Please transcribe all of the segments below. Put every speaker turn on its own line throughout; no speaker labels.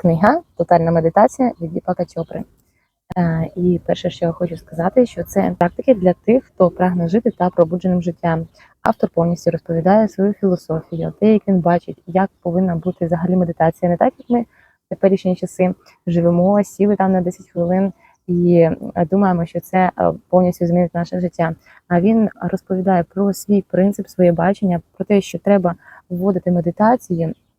книга Тотальна медитація від Діпака Чопри. Е, І перше, що я хочу сказати, що це практики для тих, хто прагне жити та пробудженим життям. Автор повністю розповідає свою філософію, те, як він бачить, як повинна бути взагалі медитація, не так як ми в теперішні часи живемо, сіли там на 10 хвилин і е, думаємо, що це е, повністю змінить наше життя. А він розповідає про свій принцип, своє бачення, про те, що треба вводити медитації а,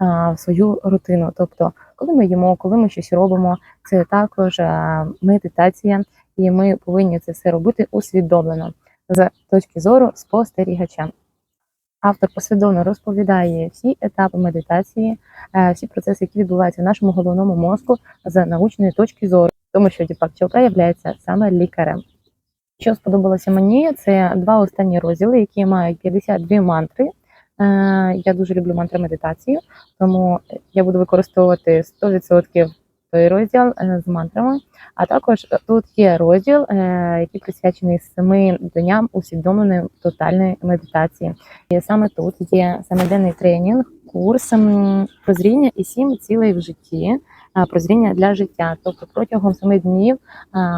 в свою рутину. Тобто, коли ми їмо, коли ми щось робимо, це також медитація, і ми повинні це все робити усвідомлено з точки зору спостерігача. Автор послідовно розповідає всі етапи медитації, е, всі процеси, які відбуваються в нашому головному мозку з научної точки зору, тому що Діпак Чопра є саме лікарем. Що сподобалося мені, це два останні розділи, які мають 52 мантри. Е, Я дуже люблю мантри медитацію, тому я буду використовувати 100% той розділ е, з мантрами. А також тут є розділ, е, який присвячений семи дням усвідомленої тотальної медитації. І саме тут є семиденний тренінг, курс прозріння і сім цілей в житті. Прозріння для життя. Тобто протягом семи днів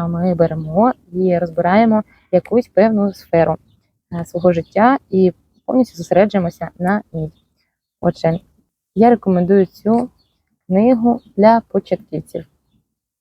ми беремо і розбираємо якусь певну сферу е, свого життя і повністю зосереджуємося на ній. Отже, я рекомендую цю книгу для початківців.